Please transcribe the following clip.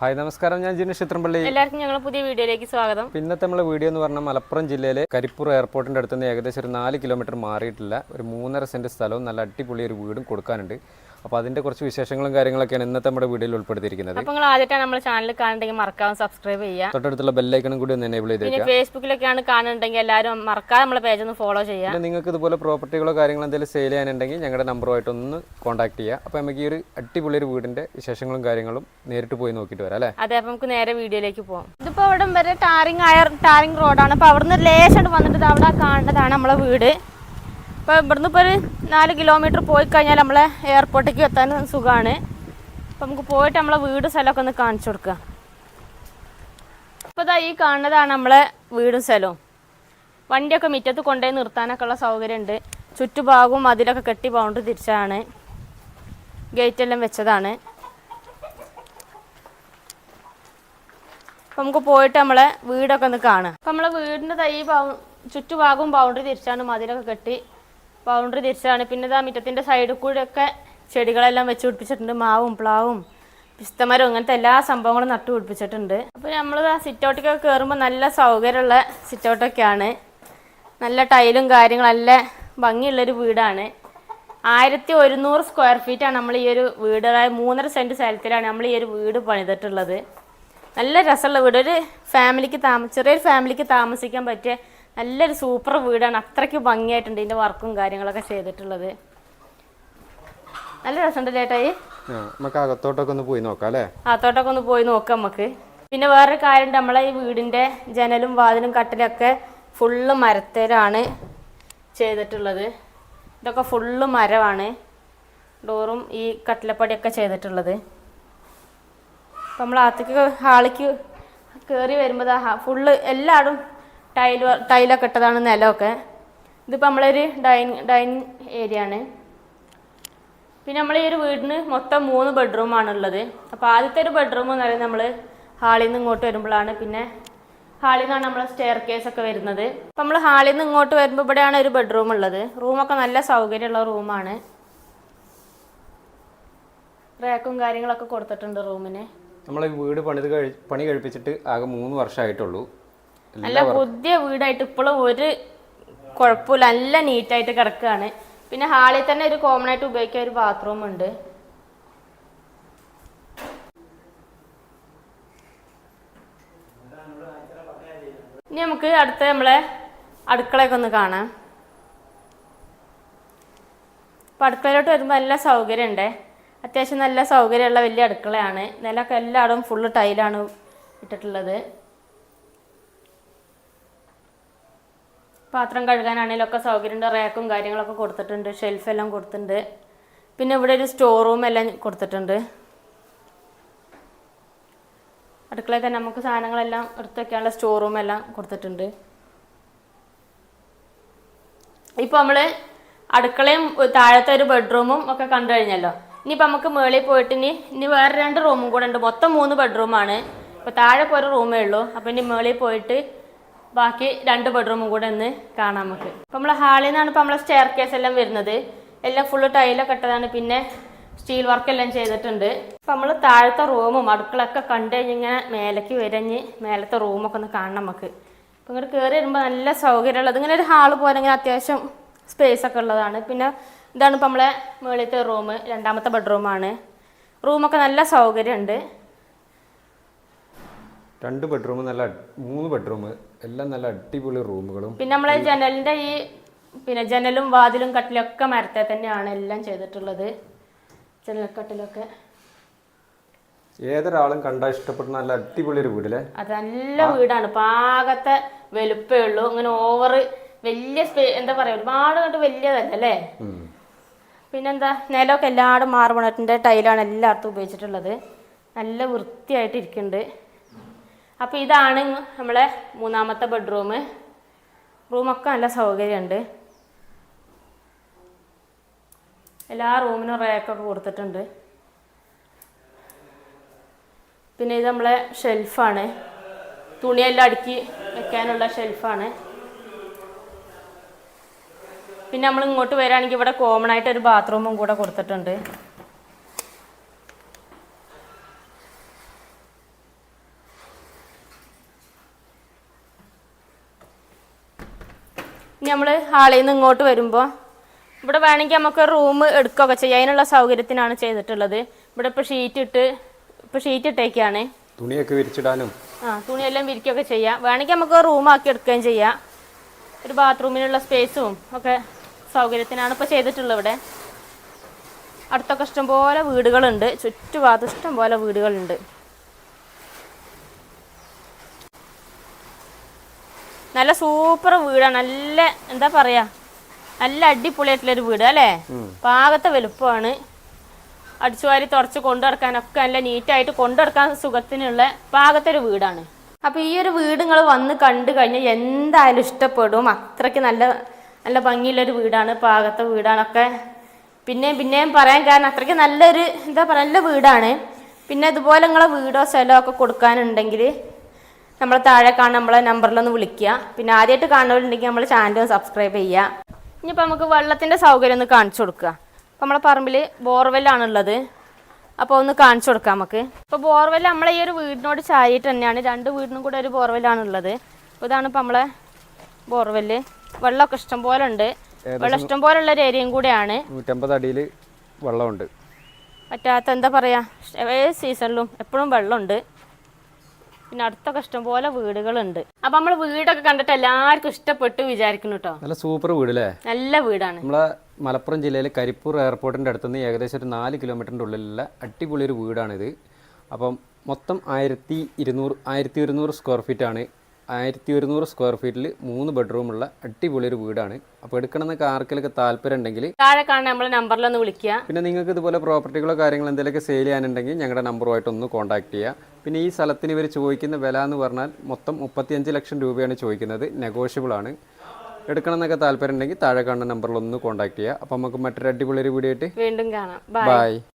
Hi നമസ്കാരം. ഞാൻ ജിനു ചിത്രംപള്ളി എല്ലാവർക്കും ഞങ്ങൾ പുതിയ വീഡിയോയിലേക്ക് സ്വാഗതം. പിന്നത്തെ ഇന്നത്തെ നമ്മളെ വീഡിയോ എന്ന് പറഞ്ഞാൽ മലപ്പുറം ജില്ലയിലെ കരിപ്പൂർ എയർപോർട്ടിന്റെ അടുത്ത് നിന്ന് ഏകദേശം ഒരു നാല് കിലോമീറ്റർ മാറിയിട്ടില്ല ഒരു മൂന്നര സെന്റ് സ്ഥലവും നല്ല അടിപൊളി ഒരു വീടും കൊടുക്കാനുണ്ട്. അപ്പോൾ അതിന്റെ കുറച്ച് വിശേഷങ്ങളും കാര്യങ്ങളൊക്കെയാണ് ഇന്നത്തെ നമ്മുടെ വീഡിയോയിൽ ഉൾപ്പെടുത്തിയിരിക്കുന്നത്. അപ്പൊ നിങ്ങൾ ആദ്യമായിട്ട് നമ്മുടെ ചാനൽ കാണുന്നുണ്ടെങ്കിൽ മറക്കാതെ സബ്സ്ക്രൈബ് ചെയ്യുക. തൊട്ടടുത്തുള്ള ബെല്ലൈക്കണും കൂടി ഒന്ന് എനേബിൾ ചെയ്ത് പിന്നെ ഫേസ്ബുക്കിലൊക്കെയാണ് കാണുന്നുണ്ടെങ്കിൽ എല്ലാവരും മറക്കാതെ നമ്മുടെ പേജ് ഒന്ന് ഫോളോ ചെയ്യുക. നിങ്ങൾക്ക് ഇതുപോലെ പ്രോപ്പർട്ടികളോ കാര്യങ്ങളോ എന്തെങ്കിലും സെയിൽ ചെയ്യാനുണ്ടെങ്കിൽ ഞങ്ങളുടെ നമ്പറുമായിട്ട് ഒന്ന് കോൺടാക്ട് ചെയ്യുക. അപ്പോൾ നമുക്ക് ഈ ഒരു അടിപൊളി ഒരു വീടിന്റെ വിശേഷങ്ങളും കാര്യങ്ങളും നേരിട്ട് പോയി നോക്കിയിട്ട് വരാം അല്ലേ? അതെ അപ്പൊ നമുക്ക് നേരെ വീഡിയോയിലേക്ക് പോകാം ഇതിപ്പോ ഇവിടെ വരെ ടാറിങ് ആയ ടാറിങ് റോഡാണ് അപ്പൊ അവിടുന്ന് ലേശം വന്നിട്ട് അവിടെ കാണേണ്ടതാണ് നമ്മളെ വീട്. ഇപ്പൊ ഇവിടുന്ന് ഇപ്പോൾ ഒരു നാല് കിലോമീറ്റർ പോയി കഴിഞ്ഞാൽ നമ്മളെ എയർപോർട്ടിലേക്ക് എത്താൻ സുഖമാണ് അപ്പോൾ നമുക്ക് പോയിട്ട് നമ്മളെ വീടും സ്ഥലമൊക്കെ ഒന്ന് കാണിച്ചു കൊടുക്കുക ഇപ്പോൾ ദാ ഈ കാണുന്നതാണ് നമ്മളെ വീടും സ്ഥലവും. വണ്ടിയൊക്കെ മുറ്റത്ത് കൊണ്ടുപോയി നിർത്താനൊക്കെ ഉള്ള സൗകര്യമുണ്ട്. ചുറ്റുഭാഗവും അതിലൊക്കെ കെട്ടി ബൗണ്ടറി തിരിച്ചാണ്. ഗേറ്റ് എല്ലാം വെച്ചതാണ്. അപ്പം നമുക്ക് പോയിട്ട് നമ്മളെ വീടൊക്കെ ഒന്ന് കാണാം. അപ്പം നമ്മളെ വീടിന്റെ തൈ ചുറ്റുഭാഗവും ബൗണ്ടറി തിരിച്ചാണ് മതിലൊക്കെ കെട്ടി ബൗണ്ടറി തിരിച്ചാണ് പിന്നെ ഇതാ മുറ്റത്തിന്റെ സൈഡിൽ കൂടെ ഒക്കെ ചെടികളെല്ലാം വെച്ച് പിടിപ്പിച്ചിട്ടുണ്ട്. മാവും പ്ലാവും പിസ്തമരവും അങ്ങനത്തെ എല്ലാ സംഭവങ്ങളും നട്ടു പിടിപ്പിച്ചിട്ടുണ്ട്. അപ്പോൾ നമ്മൾ ആ സിറ്റൗട്ടിക്കൊക്കെ കയറുമ്പോൾ നല്ല സൗകര്യമുള്ള സിറ്റൗട്ടൊക്കെയാണ് നല്ല ടൈലും കാര്യങ്ങളും നല്ല ഭംഗിയുള്ളൊരു വീടാണ്. ആയിരത്തി ഒരുന്നൂറ് സ്ക്വയർ ഫീറ്റാണ് നമ്മൾ ഈ ഒരു വീട്. അതായത് മൂന്നര സെന്റ് സ്ഥലത്തിലാണ് നമ്മൾ ഈ ഒരു വീട് പണിതിട്ടുള്ളത്. നല്ല രസമുള്ള വീട്. ഒരു ഫാമിലിക്ക് താമ ചെറിയൊരു ഫാമിലിക്ക് താമസിക്കാൻ പറ്റിയ നല്ലൊരു സൂപ്പർ വീടാണ്. അത്രയ്ക്ക് ഭംഗിയായിട്ടുണ്ട് ഇതിന്റെ വർക്കും കാര്യങ്ങളൊക്കെ ചെയ്തിട്ടുള്ളത്. നല്ല രസമുണ്ട് ചേട്ടായി നമുക്ക് അകത്തോട്ടൊക്കെ ഒന്ന് പോയി നോക്കാം അല്ലേ? അകത്തോട്ടൊക്കെ ഒന്ന് പോയി നോക്കാം നമുക്ക്. പിന്നെ വേറൊരു കാര്യമുണ്ട്. നമ്മളെ ഈ വീടിന്റെ ജനലും വാതിലും കട്ടിലൊക്കെ ഫുള്ള് മരത്തേരാണ് ചെയ്തിട്ടുള്ളത്. ഇതൊക്കെ ഫുള്ള് മരമാണ്. ഡോറും ഈ കട്ടിലപ്പടിയൊക്കെ ചെയ്തിട്ടുള്ളത്. അപ്പം നമ്മൾ അകത്തേക്ക് ഹാളിക്ക് കയറി വരുമ്പോൾ ഫുള്ള് എല്ലായിടും ടൈൽ ടൈലൊക്കെ ഇട്ടതാണ് നിലമൊക്കെ. ഇതിപ്പോൾ നമ്മളൊരു ഡൈനിങ് ഡൈനിങ് ഏരിയ ആണ്. പിന്നെ നമ്മൾ ഈ ഒരു വീടിന് മൊത്തം മൂന്ന് ബെഡ്റൂമാണ് ഉള്ളത് അപ്പോൾ ആദ്യത്തെ ഒരു ബെഡ്റൂം എന്ന് പറയുന്നത് നമ്മൾ ഹാളിൽ നിന്ന് ഇങ്ങോട്ട് വരുമ്പോഴാണ്. പിന്നെ ഹാളിൽ നിന്നാണ് നമ്മൾ സ്റ്റെയർ കേസ് ഒക്കെ വരുന്നത്. അപ്പോൾ നമ്മൾ ഹാളിൽ നിന്ന് ഇങ്ങോട്ട് വരുമ്പോൾ ഇവിടെയാണ് ഒരു ബെഡ്റൂം ഉള്ളത്. റൂമൊക്കെ നല്ല സൗകര്യമുള്ള റൂമാണ് റാക്കും കാര്യങ്ങളൊക്കെ കൊടുത്തിട്ടുണ്ട് റൂമിന് നമ്മളെ വീട് പണിത് കഴി പണി കഴിപ്പിച്ചിട്ട് ആകെ മൂന്ന് വർഷമായിട്ടുള്ളൂ നല്ല പുതിയ വീടായിട്ട് ഇപ്പോഴും ഒരു കുഴപ്പമില്ല. നല്ല നീറ്റായിട്ട് കിടക്കുകയാണ്. പിന്നെ ഹാളിൽ തന്നെ ഒരു കോമൺ ആയിട്ട് ഉപയോഗിക്കാൻ ഒരു ബാത്റൂം ഉണ്ട്. ഇനി നമുക്ക് അടുത്ത നമ്മളെ അടുക്കളയൊക്കെ ഒന്ന് കാണാം. അപ്പം അടുക്കളയിലോട്ട് വരുമ്പോൾ നല്ല സൗകര്യമുണ്ട്. അത്യാവശ്യം നല്ല സൗകര്യമുള്ള വലിയ അടുക്കളയാണ്. നിലമൊക്കെ എല്ലായിടും ഫുള്ള് ടൈലാണ് ഇട്ടിട്ടുള്ളത്. പാത്രം കഴുകാനാണെങ്കിലും ഒക്കെ സൗകര്യമുണ്ട്. റാക്കും കാര്യങ്ങളൊക്കെ കൊടുത്തിട്ടുണ്ട്. ഷെൽഫെല്ലാം കൊടുത്തിട്ടുണ്ട്. പിന്നെ ഇവിടെ ഒരു സ്റ്റോർ റൂം എല്ലാം കൊടുത്തിട്ടുണ്ട്. അടുക്കളയിൽ തന്നെ നമുക്ക് സാധനങ്ങളെല്ലാം എടുത്ത് വയ്ക്കാനുള്ള സ്റ്റോർ റൂം എല്ലാം കൊടുത്തിട്ടുണ്ട്. ഇപ്പോൾ നമ്മൾ അടുക്കളയും താഴത്തെ ഒരു ബെഡ്റൂമും ഒക്കെ കണ്ടു കഴിഞ്ഞല്ലോ. ഇനിയിപ്പോൾ നമുക്ക് മേളിൽ പോയിട്ട് ഇനി ഇനി വേറെ രണ്ട് റൂമും കൂടെ ഉണ്ട്. മൊത്തം മൂന്ന് ബെഡ്റൂമാണ്. ഇപ്പോൾ താഴെ പോയൊരു റൂമേ ഉള്ളൂ. അപ്പോൾ ഇനി മേളിൽ പോയിട്ട് ബാക്കി രണ്ട് ബെഡ്റൂമും കൂടെ ഒന്ന് കാണാം നമുക്ക്. ഇപ്പോൾ നമ്മളെ ഹാളിൽ നിന്നാണ് ഇപ്പോൾ നമ്മളെ സ്റ്റെയർ കേസ് എല്ലാം വരുന്നത്. എല്ലാം ഫുള്ള് ടൈലൊക്കെ ഇട്ടതാണ്. പിന്നെ സ്റ്റീൽ വർക്ക് എല്ലാം ചെയ്തിട്ടുണ്ട്. അപ്പം നമ്മൾ താഴത്തെ റൂമും അടുക്കളൊക്കെ കണ്ടു കഴിഞ്ഞിങ്ങനെ മേലേക്ക് വരഞ്ഞ് മേലത്തെ റൂമൊക്കെ ഒന്ന് കാണണം നമുക്ക്. അപ്പം ഇങ്ങോട്ട് കയറി വരുമ്പോൾ നല്ല സൗകര്യമുള്ളത്. ഇങ്ങനെ ഒരു ഹാൾ പോലെ ഇങ്ങനെ അത്യാവശ്യം സ്പേസ് ഒക്കെ ഉള്ളതാണ്. പിന്നെ ഇതാണ് ഇപ്പം നമ്മളെ മുകളിലത്തെ റൂം രണ്ടാമത്തെ ബെഡ്റൂമാണ് റൂമൊക്കെ നല്ല സൗകര്യമുണ്ട് രണ്ട് ബെഡ്റൂം നല്ല മൂന്ന് ബെഡ്റൂം എല്ലാം നല്ല അടിപൊളി റൂമുകളും പിന്നെ നമ്മളെ ജനലിന്റെ ഈ പിന്നെ ജനലും വാതിലും കട്ടിലൊക്കെ മരത്തെ തന്നെയാണ് എല്ലാം ചെയ്തിട്ടുള്ളത്. ജനൽക്കട്ടിലൊക്കെ ഏതൊരാളും കണ്ടാൽ ഇഷ്ടപ്പെടുന്ന നല്ല അടിപൊളി ഒരു വീടല്ലേ? അത് നല്ല വീടാണ്. പാകത്തെ വലുപ്പേ ഉള്ളൂ. ഇങ്ങനെ ഓവർ വലിയ എന്താ പറയാ ഒരുപാട് കണ്ട് വലിയതല്ല അല്ലേ. പിന്നെന്താ നിലമൊക്കെ എല്ലാവരും മാറുപണത്തിന്റെ ടൈലാണ് എല്ലായിടത്തും ഉപയോഗിച്ചിട്ടുള്ളത്. നല്ല വൃത്തിയായിട്ട് ഇരിക്കുന്നുണ്ട്. അപ്പോൾ ഇതാണ് നമ്മളെ മൂന്നാമത്തെ ബെഡ്റൂം റൂമൊക്കെ നല്ല സൗകര്യമുണ്ട്. എല്ലാ റൂമിനും റേക്കൊക്കെ കൊടുത്തിട്ടുണ്ട്. പിന്നെ ഇത് നമ്മളെ ഷെൽഫാണ് തുണിയെല്ലാം അടുക്കി വെക്കാനുള്ള ഷെൽഫാണ് പിന്നെ നമ്മൾ ഇങ്ങോട്ട് വരികയാണെങ്കിൽ ഇവിടെ കോമൺ ആയിട്ട് ഒരു ബാത്റൂമും കൂടെ കൊടുത്തിട്ടുണ്ട്. ഇനി നമ്മൾ ഹാളിൽ നിന്ന് ഇങ്ങോട്ട് വരുമ്പോൾ ഇവിടെ വേണമെങ്കിൽ നമുക്ക് റൂം എടുക്കുകയൊക്കെ ചെയ്യാം. അതിനുള്ള സൗകര്യത്തിനാണ് ചെയ്തിട്ടുള്ളത്. ഇവിടെ ഇപ്പോൾ ഷീറ്റ് ഇട്ട് ഇപ്പോൾ ഷീറ്റ് ഇട്ടേക്കാണ്. തുണിയൊക്കെ വിരിച്ചിടാനും. ആ തുണിയെല്ലാം വിരിക്കുകയൊക്കെ ചെയ്യാം. വേണമെങ്കിൽ നമുക്ക് റൂമാക്കി എടുക്കുകയും ചെയ്യാം. ഒരു ബാത്റൂമിനുള്ള സ്പേസും ഒക്കെ സൗകര്യത്തിനാണ് ഇപ്പോൾ ചെയ്തിട്ടുള്ളത് ഇവിടെ. അടുത്തൊക്കെ ഇഷ്ടംപോലെ വീടുകളുണ്ട്. ചുറ്റുഭാഗത്ത് ഇഷ്ടംപോലെ വീടുകളുണ്ട്. നല്ല സൂപ്പർ വീടാണ് നല്ല എന്താ പറയാ നല്ല അടിപൊളിയായിട്ടുള്ളൊരു വീട് അല്ലേ? പാകത്തെ വലുപ്പമാണ്. അടിച്ചുവാരി തുടച്ച് കൊണ്ടുനടക്കാനൊക്കെ നല്ല നീറ്റായിട്ട് കൊണ്ടുനടക്കാൻ സുഖത്തിനുള്ള പാകത്തെ ഒരു വീടാണ്. അപ്പൊ ഈ ഒരു വീട് നിങ്ങൾ വന്ന് കണ്ടു കഴിഞ്ഞാൽ എന്തായാലും ഇഷ്ടപ്പെടും. അത്രയ്ക്ക് നല്ല നല്ല ഭംഗിയുള്ളൊരു വീടാണ് പാകത്തെ വീടാണൊക്കെ. പിന്നെയും പിന്നെയും പറയാൻ കാരണം അത്രയ്ക്ക് നല്ലൊരു എന്താ പറയുക നല്ല വീടാണ്. പിന്നെ ഇതുപോലെ നിങ്ങളെ വീടോ സ്ഥലമോ ഒക്കെ കൊടുക്കാനുണ്ടെങ്കിൽ നമ്മളെ താഴെ കാണുന്ന നമ്മളെ നമ്പറിലൊന്ന് വിളിക്കുക. പിന്നെ ആദ്യമായിട്ട് കാണുന്നവരുണ്ടെങ്കിൽ നമ്മൾ ചാനൽ സബ്സ്ക്രൈബ് ചെയ്യുക. ഇനിയിപ്പോൾ നമുക്ക് വെള്ളത്തിന്റെ സൗകര്യം ഒന്ന് കാണിച്ചു കൊടുക്കുക. അപ്പോൾ നമ്മളെ പറമ്പിൽ ബോർവെല്ലാണുള്ളത് അപ്പോൾ ഒന്ന് കാണിച്ചു കൊടുക്കാം നമുക്ക്. ഇപ്പോൾ ബോർവെൽ നമ്മളെ ഈ ഒരു വീടിനോട് ചാരിയിട്ട് തന്നെയാണ്. രണ്ട് വീടിനും കൂടെ ഒരു ബോർവെല്ലാണുള്ളത് അപ്പോൾ ഇതാണ് ഇപ്പോൾ നമ്മളെ ബോർവെല്ല് വെള്ളമൊക്കെ ഇഷ്ടം പോലെ ഉണ്ട് വെള്ളം ഇഷ്ടം ഉള്ള ഒരു ഏരിയയും കൂടെയാണ്. നൂറ്റമ്പത് അടിയിൽ വെള്ളമുണ്ട്. പറ്റാത്ത എന്താ പറയാ? ഏത് സീസണിലും എപ്പോഴും വെള്ളമുണ്ട്. പിന്നെ അടുത്തൊക്കെ ഇഷ്ടംപോലെ വീടുകളുണ്ട്. അപ്പൊ നമ്മൾ വീടൊക്കെ കണ്ടിട്ട് എല്ലാവർക്കും ഇഷ്ടപ്പെട്ടു വിചാരിക്കുന്നു കേട്ടോ നല്ല സൂപ്പർ വീട് അല്ലേ നല്ല വീടാണ്. നമ്മളെ മലപ്പുറം ജില്ലയിലെ കരിപ്പൂർ എയർപോർട്ടിന്റെ അടുത്തുനിന്ന് ഏകദേശം ഒരു നാല് കിലോമീറ്ററിന്റെ ഉള്ളിലുള്ള അടിപൊളി ഒരു വീടാണിത്. അപ്പം മൊത്തം ആയിരത്തി ഇരുന്നൂറ് ആയിരത്തി ഒരുന്നൂറ് സ്ക്വയർ ഫീറ്റാണ് ആയിരത്തി ഒരുന്നൂറ് സ്ക്വയർ ഫീറ്റിൽ മൂന്ന് ബെഡ്റൂമുള്ള അടിപൊളി ഒരു വീടാണ്. അപ്പോൾ എടുക്കണമെന്നൊക്കെ ആർക്കെങ്കിലൊക്കെ താല്പര്യം ഉണ്ടെങ്കിൽ താഴെ കാണുന്ന നമ്പറിലൊന്ന് വിളിക്കുക. പിന്നെ നിങ്ങൾക്ക് ഇതുപോലെ പ്രോപ്പർട്ടികളോ കാര്യങ്ങളോ എന്തെങ്കിലും സെയിൽ ചെയ്യാനുണ്ടെങ്കിൽ ഞങ്ങളുടെ നമ്പറുമായിട്ട് ഒന്ന് കോൺടാക്ട് ചെയ്യുക പിന്നെ ഈ സ്ഥലത്തിന് ഇവർ ചോദിക്കുന്ന വില എന്ന് പറഞ്ഞാൽ മൊത്തം മുപ്പത്തിയഞ്ച് ലക്ഷം രൂപയാണ് ചോദിക്കുന്നത്. നെഗോഷ്യബിൾ ആണ്. എടുക്കണം എന്നൊക്കെ താല്പര്യം ഉണ്ടെങ്കിൽ താഴെ കാണുന്ന നമ്പറിൽ ഒന്ന് കോൺടാക്ട് ചെയ്യുക അപ്പോൾ നമുക്ക് മറ്റൊരു അടിപൊളി ഒരു വീഡിയോ ആയിട്ട് വീണ്ടും കാണാം. ബൈ